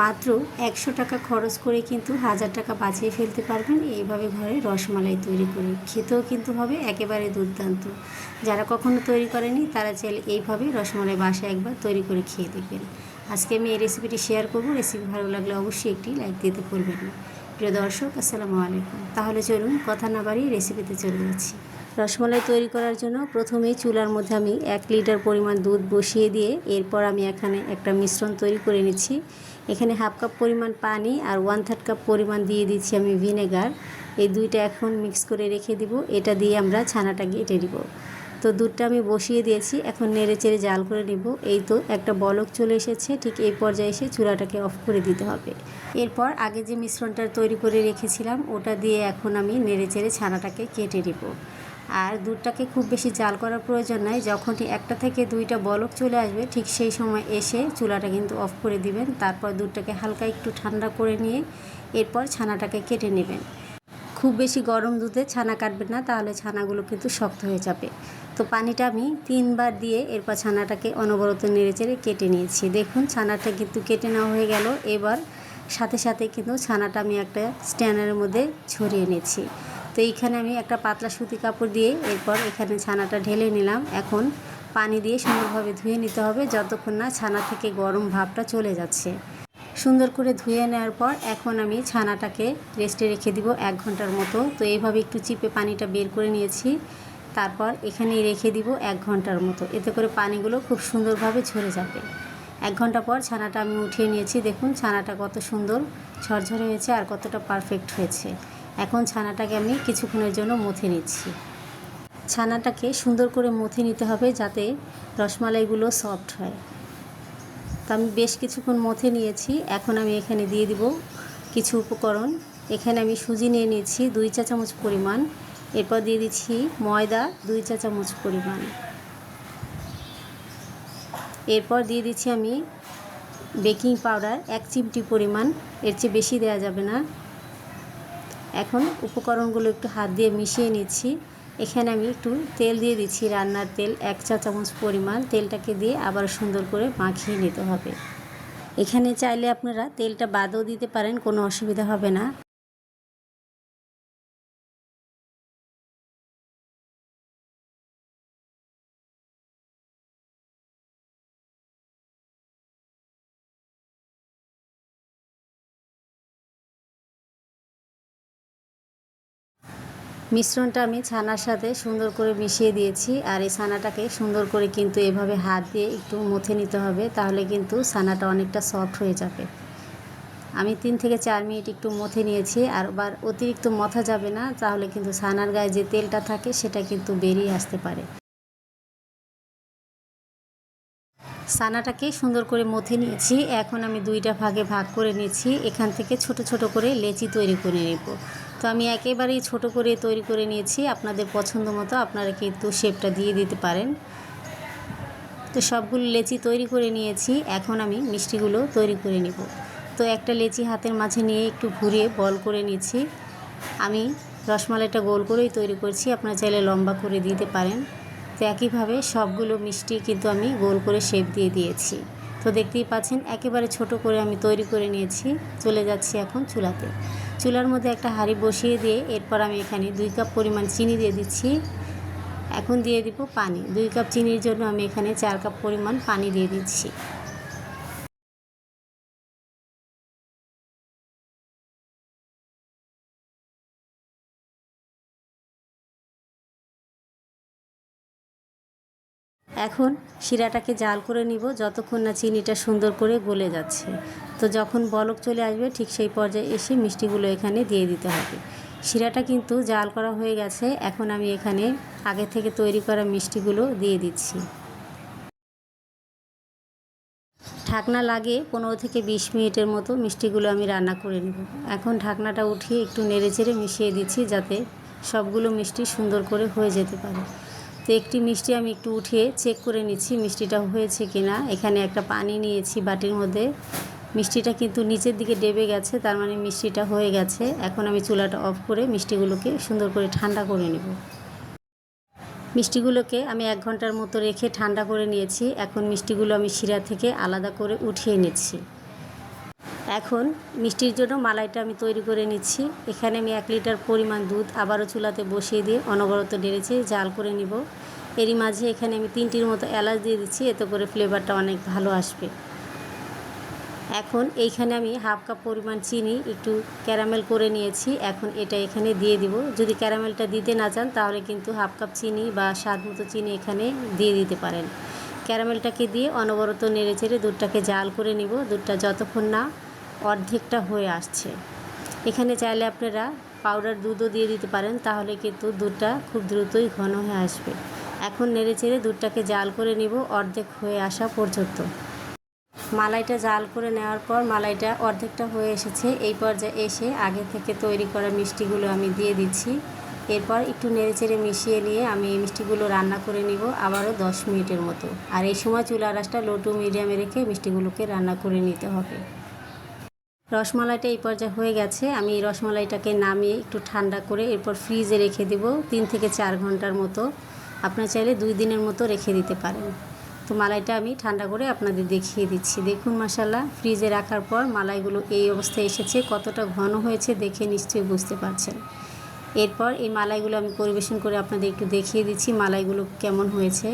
মাত্র একশো টাকা খরচ করে কিন্তু হাজার টাকা বাঁচিয়ে ফেলতে পারবেন। এইভাবে ঘরে রসমালাই তৈরি করে খেতেও কিন্তু হবে একেবারে দুর্দান্ত। যারা কখনো তৈরি করেনি, তারা চাইলে এইভাবে রসমালাই বাসায় একবার তৈরি করে খেয়ে দেখবেন। আজকে আমি এই রেসিপিটি শেয়ার করব। রেসিপি ভালো লাগলে অবশ্যই একটি লাইক দিতে ভুলবেন না। প্রিয় দর্শক, আসসালামু আলাইকুম। তাহলে চলুন কথা না বাড়িয়ে রেসিপিতে চলে যাচ্ছি। রসমালাই তৈরি করার জন্য প্রথমে চুলার মধ্যে আমি এক লিটার পরিমাণ দুধ বসিয়ে দিয়ে এরপর আমি এখানে একটা মিশ্রণ তৈরি করে নিচ্ছি। এখানে হাফ কাপ পরিমাণ পানি আর ওয়ান থার্ড কাপ পরিমাণ দিয়ে দিচ্ছি আমি ভিনেগার। এই দুইটা এখন মিক্স করে রেখে দিব। এটা দিয়ে আমরা ছানাটা গেটে দিব তো দুধটা আমি বসিয়ে দিয়েছি, এখন নেড়ে চেড়ে জাল করে নিব। এই তো একটা বলক চলে এসেছে, ঠিক এই পর্যায়ে এসে চুলাটাকে অফ করে দিতে হবে। এরপর আগে যে মিশ্রণটা তৈরি করে রেখেছিলাম, ওটা দিয়ে এখন আমি নেড়ে চেড়ে ছানাটাকে কেটে নিব। আর দুধটাকে খুব বেশি জাল করার প্রয়োজন নাই যখনই একটা থেকে দুইটা বলক চলে আসবে, ঠিক সেই সময় এসে চুলাটা কিন্তু অফ করে দিবেন। তারপর দুধটাকে হালকা একটু ঠান্ডা করে নিয়ে এরপর ছানাটাকে কেটে নেবেন। খুব বেশি গরম দুধে ছানা কাটবেন না, তাহলে ছানাগুলো কিন্তু শক্ত হয়ে যাবে। তো পানিটা আমি তিনবার দিয়ে এরপর ছানাটাকে অনবরত নেড়েচেড়ে কেটে নিয়েছি। দেখুন, ছানাটা কিন্তু কেটে নেওয়া হয়ে গেল। এবার সাথে সাথে কিন্তু ছানাটা আমি একটা স্ট্যান্ডারের মধ্যে ছড়িয়ে নিয়েছি। তো এইখানে আমি একটা পাতলা সুতি কাপড় দিয়ে এরপর এখানে ছানাটা ঢেলে নিলাম। এখন পানি দিয়ে সুন্দরভাবে ধুয়ে নিতে হবে, যতক্ষণ না ছানা থেকে গরম ভাবটা চলে যাচ্ছে। সুন্দর করে ধুয়ে নেওয়ার পর এখন আমি ছানাটাকে রেস্টে রেখে দিব এক ঘণ্টার মতো। তো এইভাবে একটু চিপে পানিটা বের করে নিয়েছি। তারপর এখানেই রেখে দিব এক ঘণ্টার মতো। এতে করে পানিগুলো খুব সুন্দরভাবে ঝরে যাবে। এক ঘণ্টা পর ছানাটা আমি উঠিয়ে নিয়েছি। দেখুন, ছানাটা কত সুন্দর ঝরঝরে হয়েছে আর কতটা পারফেক্ট হয়েছে। এখন ছানাটাকে আমি কিছুক্ষণের জন্য মথে নিচ্ছি। ছানাটাকে সুন্দর করে মথে নিতে হবে যাতে রসমালাইগুলো সফট হয়। তো আমি বেশ কিছুক্ষণ মথে নিয়েছি। এখন আমি এখানে দিয়ে দিব কিছু উপকরণ। এখানে আমি সুজি নিয়ে নিয়েছি দুই চা চামচ পরিমাণ। এরপর দিয়ে দিচ্ছি ময়দা দুই চা চামচ পরিমাণ। এরপর দিয়ে দিচ্ছি আমি বেকিং পাউডার এক চিমটি পরিমাণ। এর চেয়ে বেশি দেওয়া যাবে না। এখন উপকরণগুলো একটু হাত দিয়ে মিশিয়ে নিচ্ছি। এখানে আমি একটু তেল দিয়ে দিচ্ছি রান্নার তেল, এক চা চামচ পরিমাণ। তেলটাকে দিয়ে আবার সুন্দর করে মাখিয়ে নিতে হবে। এখানে চাইলে আপনারা তেলটা বাদও দিতে পারেন, কোনো অসুবিধা হবে না। মিশ্রণটা আমি ছানার সাথে সুন্দর করে মিশিয়ে দিয়েছি আর এই ছানাটাকে সুন্দর করে কিন্তু এভাবে হাত দিয়ে একটু মথে নিতে হবে, তাহলে কিন্তু ছানাটা অনেকটা সফট হয়ে যাবে। আমি তিন থেকে চার মিনিট একটু মথে নিয়েছি, আর আবার অতিরিক্ত মথা যাবে না, তাহলে কিন্তু ছানার গায়ে যে তেলটা থাকে সেটা কিন্তু বেরিয়ে আসতে পারে। ছানাটাকে সুন্দর করে মথে নিয়েছি, এখন আমি দুইটা ভাগে ভাগ করে নিয়েছি, এখান থেকে ছোট ছোট করে লেচি তৈরি করে নেব। তো আমি একেবারেই ছোট করে তৈরি করে নিয়েছি। আপনাদের পছন্দ মতো আপনারা কিন্তু শেপটা দিয়ে দিতে পারেন। তো সবগুলো লেচি তৈরি করে নিয়েছি। এখন আমি মিষ্টিগুলো তৈরি করে নেব। তো একটা লেচি হাতের মাঝে নিয়ে একটু ঘুরিয়ে বল করে নিচ্ছি। আমি রসমালাইটা গোল করেই তৈরি করছি। আপনারা চাইলে লম্বা করে দিতে পারেন। তো একইভাবে সবগুলো মিষ্টি কিন্তু আমি গোল করে শেপ দিয়ে দিয়েছি। তো দেখতেই পাচ্ছেন, একেবারে ছোট করে আমি তৈরি করে নিয়েছি। চলে যাচ্ছি এখন চুলাতে। চুলার মধ্যে একটা হাঁড়ি বসিয়ে দিয়ে এরপর আমি এখানে দুই কাপ পরিমাণ চিনি দিয়ে দিচ্ছি। এখন দিয়ে দিব পানি। দুই কাপ চিনির জন্য আমি এখানে চার কাপ পরিমাণ পানি দিয়ে দিচ্ছি। এখন শিরাটাকে জাল করে নিব, যতক্ষণ না চিনিটা সুন্দর করে গলে যাচ্ছে। তো যখন বলক চলে আসবে, ঠিক সেই পর্যায়ে এসে মিষ্টিগুলো এখানে দিয়ে দিতে হবে। শিরাটা কিন্তু জাল করা হয়ে গেছে, এখন আমি এখানে আগে থেকে তৈরি করা মিষ্টিগুলো দিয়ে দিচ্ছি। ঢাকনা লাগে পনেরো থেকে বিশ মিনিটের মতো মিষ্টিগুলো আমি রান্না করে নেব। এখন ঢাকনাটা উঠিয়ে একটু নেড়ে চেড়ে মিশিয়ে দিচ্ছি যাতে সবগুলো মিষ্টি সুন্দর করে হয়ে যেতে পারে। তো একটি মিষ্টি আমি একটু উঠিয়ে চেক করে নিচ্ছি মিষ্টিটা হয়েছে কি না এখানে একটা পানি নিয়েছি বাটির মধ্যে। মিষ্টিটা কিন্তু নিচের দিকে ডেবে গেছে, তার মানে মিষ্টিটা হয়ে গেছে। এখন আমি চুলাটা অফ করে মিষ্টিগুলোকে সুন্দর করে ঠান্ডা করে নেব। মিষ্টিগুলোকে আমি এক ঘণ্টার মতো রেখে ঠান্ডা করে নিয়েছি। এখন মিষ্টিগুলো আমি শিরা থেকে আলাদা করে উঠিয়ে নিচ্ছি। এখন মিষ্টির জন্য মালাইটা আমি তৈরি করে নিচ্ছি। এখানে আমি এক লিটার পরিমাণ দুধ আবারও চুলাতে বসিয়ে দিয়ে অনবরত নেড়েছে জাল করে নিব। এরই মাঝে এখানে আমি তিনটির মতো এলাচ দিয়ে দিচ্ছি, এতে করে ফ্লেভারটা অনেক ভালো আসবে। এখন এইখানে আমি হাফ কাপ পরিমাণ চিনি, একটু ক্যারামেল করে নিয়েছি। এখন এটা এখানে দিয়ে দিব। যদি ক্যারামেলটা দিতে না চান, তাহলে কিন্তু হাফ কাপ চিনি বা স্বাদ মতো চিনি এখানে দিয়ে দিতে পারেন। ক্যারামেলটাকে দিয়ে অনবরত নেড়ে চেড়ে দুধটাকে জাল করে নিব। দুধটা যতক্ষণ না অর্ধেকটা হয়ে আসছে। এখানে চাইলে আপনারা পাউডার দুধও দিয়ে দিতে পারেন, তাহলে কিন্তু দুধটা খুব দ্রুতই ঘন হয়ে আসবে। এখন নেড়ে চেড়ে দুধটাকে জাল করে নিব অর্ধেক হয়ে আসা পর্যন্ত। মালাইটা জাল করে নেওয়ার পর মালাইটা অর্ধেকটা হয়ে এসেছে। এই পর্যায়ে এসে আগে থেকে তৈরি করা মিষ্টিগুলো আমি দিয়ে দিচ্ছি। এরপর একটু নেড়েচেড়ে মিশিয়ে নিয়ে আমি এই মিষ্টিগুলো রান্না করে নিব আবারও দশ মিনিটের মতো। আর এই সময় চুলা রাসটা লো টু মিডিয়ামে রেখে মিষ্টিগুলোকে রান্না করে নিতে হবে। রসমালাইটা এই পর্যায়ে হয়ে গেছে। আমি রসমালাইটাকে নামিয়ে একটু ঠান্ডা করে এরপর ফ্রিজে রেখে দেব তিন থেকে চার ঘণ্টার মতো। আপনার চাইলে দুই দিনের মতো রেখে দিতে পারেন। তো মালাইটা আমি ঠান্ডা করে আপনাদের দেখিয়ে দিচ্ছি। দেখুন মশালা ফ্রিজে রাখার পর মালাইগুলো এই অবস্থায় এসেছে। কতটা ঘন হয়েছে দেখে নিশ্চয়ই বুঝতে পারছেন। এরপর এই মালাইগুলো আমি পরিবেশন করে আপনাদের একটু দেখিয়ে দিচ্ছি মালাইগুলো কেমন হয়েছে।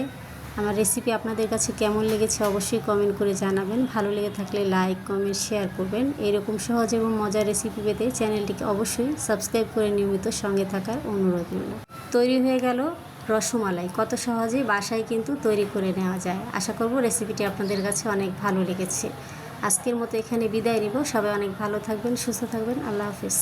আমার রেসিপি আপনাদের কাছে কেমন লেগেছে অবশ্যই কমেন্ট করে জানাবেন। ভালো লেগে থাকলে লাইক কমেন্ট শেয়ার করবেন। এরকম সহজ এবং মজার রেসিপি পেতে চ্যানেলটিকে অবশ্যই সাবস্ক্রাইব করে নিয়মিত সঙ্গে থাকার অনুরোধ রইল। তৈরি হয়ে গেল রসমালাই। কত সহজেই বাসায় কিন্তু তৈরি করে নেওয়া যায়। আশা করব রেসিপিটি আপনাদের কাছে অনেক ভালো লেগেছে। আজকের মতো এখানে বিদায় নিব। সবাই অনেক ভালো থাকবেন, সুস্থ থাকবেন। আল্লাহ হাফিজ।